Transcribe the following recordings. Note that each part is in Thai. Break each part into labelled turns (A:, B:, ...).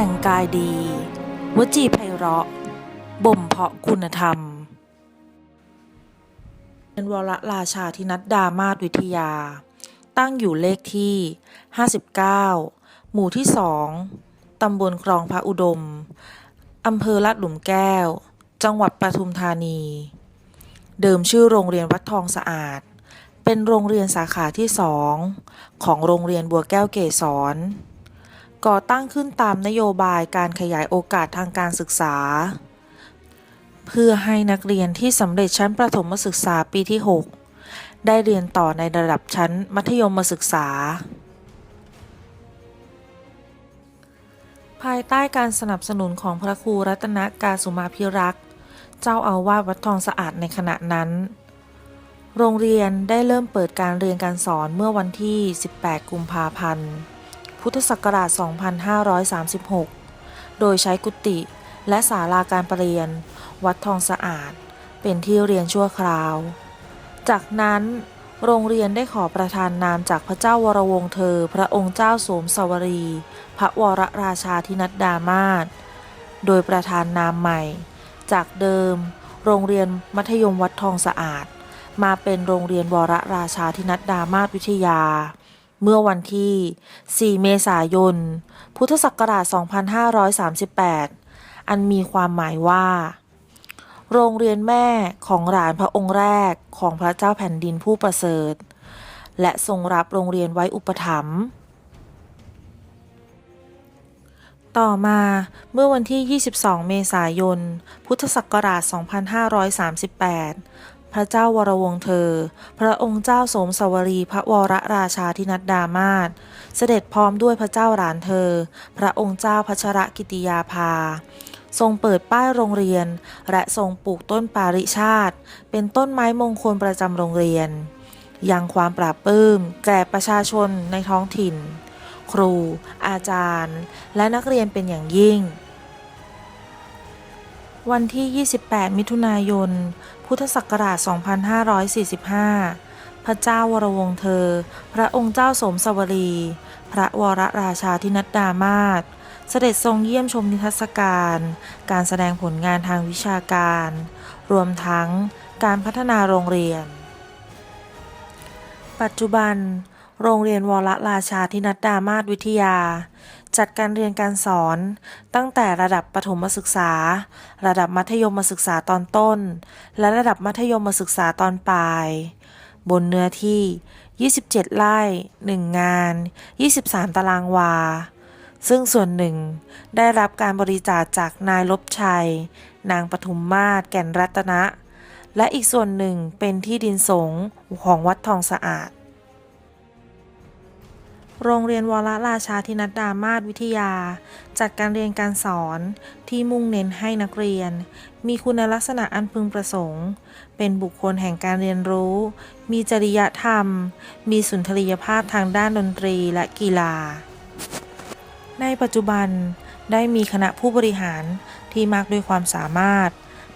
A: แต่งกายดี วจีไพเราะ บ่มเพาะคุณธรรมเป็นวรราชาธินัดดามาศวิทยา ตั้งอยู่เลขที่ 59 หมู่ที่สองตำบลคลองพระอุดม อำเภอลาดหลุมแก้ว จังหวัดปทุมธานี เดิมชื่อโรงเรียนวัดทองสะอาด เป็นโรงเรียนสาขาที่สองของโรงเรียนบัวแก้วเกษร ก่อตั้งขึ้นตามนโยบายการขยายโอกาสทางการศึกษา เพื่อให้นักเรียนที่สำเร็จชั้นประถมศึกษาปีที่ 6 ได้เรียนต่อในระดับชั้นมัธยมศึกษา ภายใต้การสนับสนุนของพระครูรัตนกาสุมาพิรักษ์ เจ้าอาวาสวัดทองสะอาดในขณะนั้นโรงเรียนได้เริ่มเปิดการเรียนการสอนเมื่อวันที่ 18 กุมภาพันธ์ พุทธศักราช 2536 โดยใช้กุฏิและศาลาการประเรียน วัดทองสะอาด เป็นที่เรียนชั่วคราว จากนั้นโรงเรียนได้ขอประทานนามจากพระเจ้าวรวงเธอ พระองค์เจ้าโสมสวรี พระวรราชาธินัดดามาศโดยประธานนามใหม่ จากเดิม โรงเรียนมัธยมวัดทองสะอาด มาเป็นโรงเรียนวรราชาธินัดดามาศวิทยา เมื่อวันที่ 4 เมษายน พุทธศักราช 2538 อันมีความหมายว่า โรงเรียนแม่ของหลานพระองค์แรกของพระเจ้าแผ่นดินผู้ประเสริฐ และทรงรับโรงเรียนไว้อุปถัมภ์ต่อมาเมื่อวันที่ 22 เมษายน พุทธศักราช 2538 พระเจ้าวรวงเธอ พระองค์เจ้าสมสวรีพระวรราชาธินัดดามาศเสด็จพร้อมด้วยพระเจ้าหลานเธอ พระองค์เจ้าพัชรกิติยาภา ทรงเปิดป้ายโรงเรียน และทรงปลูกต้นปาริชาติ เป็นต้นไม้มงคลประจำโรงเรียน ยังความปราบปลื้มแก่ประชาชนในท้องถิ่น ครู อาจารย์ และนักเรียนเป็นอย่างยิ่ง วันที่ 28 มิถุนายน พุทธศักราช 2545 พระเจ้าวรวงเธอ พระองค์เจ้าสมสวรี พระวรราชาธินัดดามาศเสด็จทรงเยี่ยมชมนิทรรศการ การแสดงผลงานทางวิชาการ รวมทั้งการพัฒนาโรงเรียน ปัจจุบัน โรงเรียนวรราชาธินัดดามาศวิทยา จัดการเรียนการสอน ตั้งแต่ระดับประถมศึกษา ระดับมัธยมศึกษาตอนต้น และระดับมัธยมศึกษาตอนปลาย บนเนื้อที่ 27 ไร่ 1 งาน 23 ตารางวา ซึ่งส่วนหนึ่งได้รับการบริจาคจากนายลบชัย นางปทุมมาศแก่นรัตนะ และอีกส่วนหนึ่งเป็นที่ดินสงของวัดทองสะอาด โรงเรียนวรราชาธินัดดามาศวิทยา จัดการเรียนการสอนที่มุ่งเน้นให้นักเรียน มีคุณลักษณะอันพึงประสงค์ เป็นบุคคลแห่งการเรียนรู้ มีจริยธรรม มีสุนทรียภาพทางด้านดนตรีและกีฬา ในปัจจุบันได้มีคณะผู้บริหารที่มากด้วยความสามารถ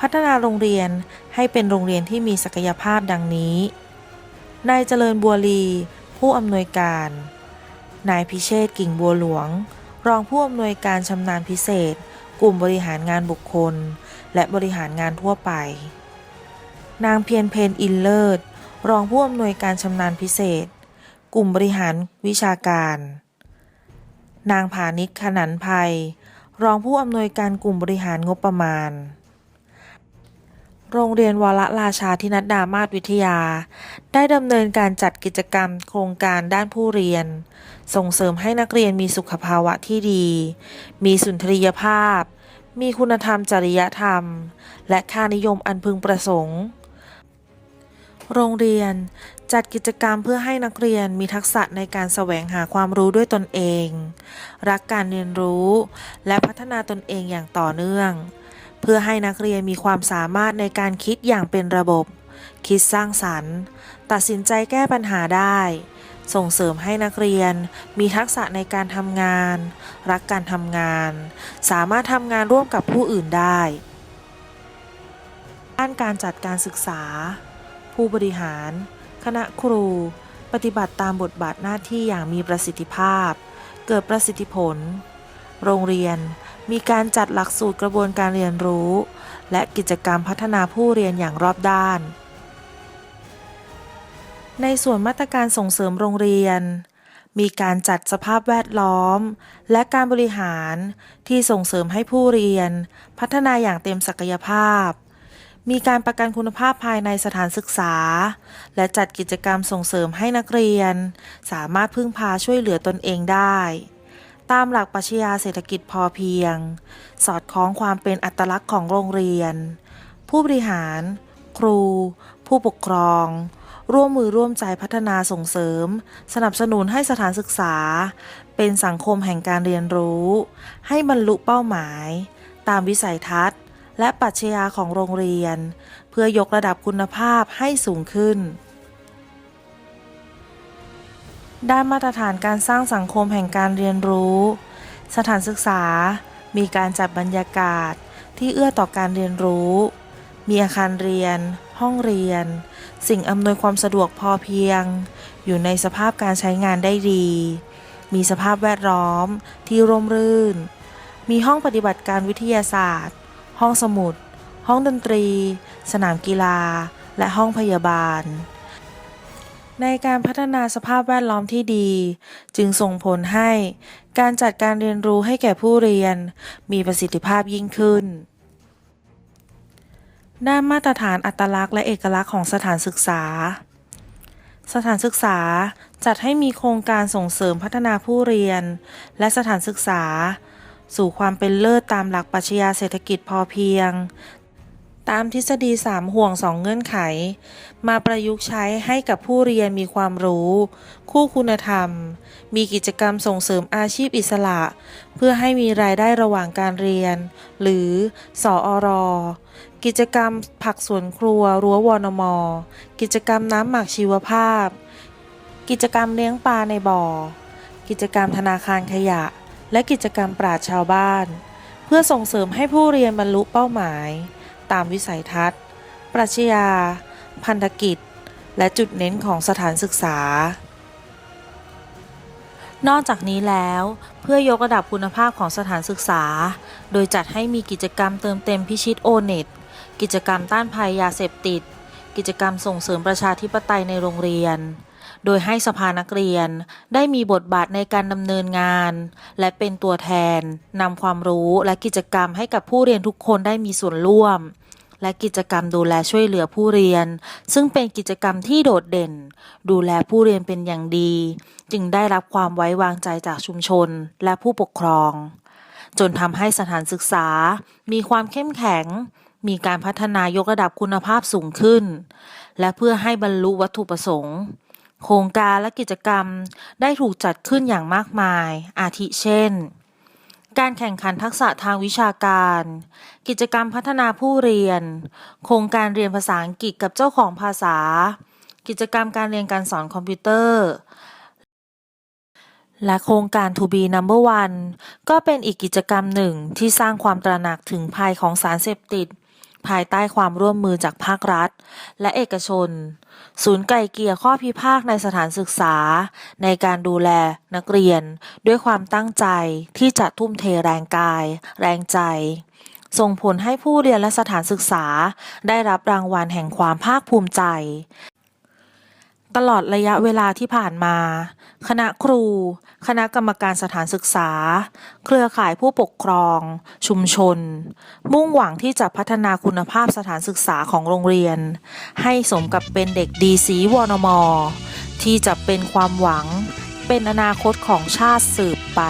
A: พัฒนาโรงเรียนให้เป็นโรงเรียนที่มีศักยภาพดังนี้นายเจริญบัวลี ผู้อำนวยการ นายพิเชษกิ่งบัวหลวง รองผู้อำนวยการชำนาญพิเศษ กลุ่มบริหารงานบุคคล และบริหารงานทั่วไป นางเพียรเพนอินเลิศ รองผู้อำนวยการชำนาญพิเศษ กลุ่มบริหารวิชาการ นางผานิชขนันภัย รองผู้อำนวยการกลุ่มบริหารงบประมาณ โรงเรียนวรราชาธินัดดามาศวิทยา ได้ดำเนินการจัดกิจกรรมโครงการด้านผู้เรียน ส่งเสริมให้นักเรียนมีสุขภาวะที่ดี มีสุนทรียภาพ มีคุณธรรมจริยธรรม และค่านิยมอันพึงประสงค์ โรงเรียนจัดกิจกรรมเพื่อให้นักเรียนมีทักษะในการแสวงหาความรู้ด้วยตนเอง รักการเรียนรู้ และพัฒนาตนเองอย่างต่อเนื่อง พื่อให้นักเรียนมีความสามารถในการคิดอย่างเป็นระบบ คิดสร้างสรรค์ ตัดสินใจแก้ปัญหาได้ ส่งเสริมให้นักเรียน มีทักษะในการทำงาน รักการทำงาน สามารถทำงานร่วมกับผู้อื่นได้ด้านการจัดการศึกษา ผู้บริหาร คณะครู ปฏิบัติตามบทบาทหน้าที่อย่างมีประสิทธิภาพ เกิดประสิทธิผล โรงเรียน มีการจัดหลักสูตรกระบวนการเรียนรู้ และกิจกรรมพัฒนาผู้เรียนอย่างรอบด้าน ในส่วนมาตรการส่งเสริมโรงเรียน มีการจัดสภาพแวดล้อม และการบริหารที่ส่งเสริมให้ผู้เรียน พัฒนาอย่างเต็มศักยภาพ มีการประกันคุณภาพภายในสถานศึกษา และจัดกิจกรรมส่งเสริมให้นักเรียน สามารถพึ่งพาช่วยเหลือตนเองได้ ตามหลักปรัชญาเศรษฐกิจพอเพียง สอดคล้องความเป็นอัตลักษณ์ของโรงเรียน ผู้บริหาร ครู ผู้ปกครอง ร่วมมือร่วมใจพัฒนาส่งเสริม สนับสนุนให้สถานศึกษา เป็นสังคมแห่งการเรียนรู้ ให้บรรลุเป้าหมาย ตามวิสัยทัศน์ และปรัชญาของโรงเรียน เพื่อยกระดับคุณภาพให้สูงขึ้น ด้านมาตรฐานการสร้างสังคมแห่งการเรียนรู้ สถานศึกษา มีการจัดบรรยากาศที่เอื้อต่อการเรียนรู้ มีอาคารเรียน ห้องเรียน สิ่งอำนวยความสะดวกพอเพียง อยู่ในสภาพการใช้งานได้ดี มีสภาพแวดล้อมที่ร่มรื่น มีห้องปฏิบัติการวิทยาศาสตร์ ห้องสมุด ห้องดนตรี สนามกีฬา และห้องพยาบาล ในการพัฒนาสภาพแวดล้อมที่ดี จึงส่งผลให้การจัดการเรียนรู้ให้แก่ผู้เรียน มีประสิทธิภาพยิ่งขึ้น ด้านมาตรฐานอัตลักษณ์และเอกลักษณ์ของสถานศึกษา สถานศึกษาจัดให้มีโครงการส่งเสริมพัฒนาผู้เรียน และสถานศึกษา สู่ความเป็นเลิศตามหลักปรัชญาเศรษฐกิจพอเพียง ตามทฤษฎีสามห่วงสองเงื่อนไข มาประยุกต์ใช้ให้กับผู้เรียนมีความรู้ คู่คุณธรรม มีกิจกรรมส่งเสริมอาชีพอิสระ เพื่อให้มีรายได้ระหว่างการเรียน หรือสออรกิจกรรมผักสวนครัว รั้ววนม กิจกรรมน้ำหมักชีวภาพ กิจกรรมเลี้ยงปลาในบ่อ กิจกรรมธนาคารขยะ และกิจกรรมปราชชาวบ้าน เพื่อส่งเสริมให้ผู้เรียนบรรลุเป้าหมาย ตามวิสัยทัศน์ ปรัชญา พันธกิจ และจุดเน้นของสถานศึกษา นอกจากนี้แล้วเพื่อยกระดับคุณภาพของสถานศึกษา โดยจัดให้มีกิจกรรมเติมเต็มพิชิตโอเน็ตกิจกรรมต้านภัยยาเสพติด กิจกรรมส่งเสริมประชาธิปไตยในโรงเรียน โดยให้สภานักเรียนได้มีบทบาทในการดำเนินงาน และเป็นตัวแทนนำความรู้และกิจกรรมให้กับผู้เรียนทุกคนได้มีส่วนร่วม และกิจกรรมดูแลช่วยเหลือผู้เรียน ซึ่งเป็นกิจกรรมที่โดดเด่น ดูแลผู้เรียนเป็นอย่างดี จึงได้รับความไว้วางใจจากชุมชนและผู้ปกครอง จนทำให้สถานศึกษา มีความเข้มแข็งมีการพัฒนายกระดับคุณภาพสูงขึ้น และเพื่อให้บรรลุวัตถุประสงค์ โครงการและกิจกรรมได้ถูกจัดขึ้นอย่างมากมาย อาทิเช่น การแข่งขันทักษะทางวิชาการ กิจกรรมพัฒนาผู้เรียน โครงการเรียนภาษาอังกฤษกับเจ้าของภาษา กิจกรรมการเรียนการสอนคอมพิวเตอร์ และโครงการ To be number one ก็เป็นอีกกิจกรรมหนึ่งที่สร้างความตระหนักถึงภัยของสารเสพติด ภายใต้ความร่วมมือจากภาครัฐ และเอกชน ศูนย์ไกล่เกี่ยข้อพิพาทในสถานศึกษา ในการดูแลนักเรียน ด้วยความตั้งใจที่จะทุ่มเทแรงกาย แรงใจ ส่งผลให้ผู้เรียนและสถานศึกษา ได้รับรางวัลแห่งความภาคภูมิใจ ตลอดระยะเวลาที่ผ่านมา คณะครู คณะกรรมการสถานศึกษา เครือข่ายผู้ปกครอง ชุมชน มุ่งหวังที่จะพัฒนาคุณภาพสถานศึกษาของโรงเรียน ให้สมกับเป็นเด็กดีสีวนม ที่จะเป็นความหวัง เป็นอนาคตของชาติสืบไป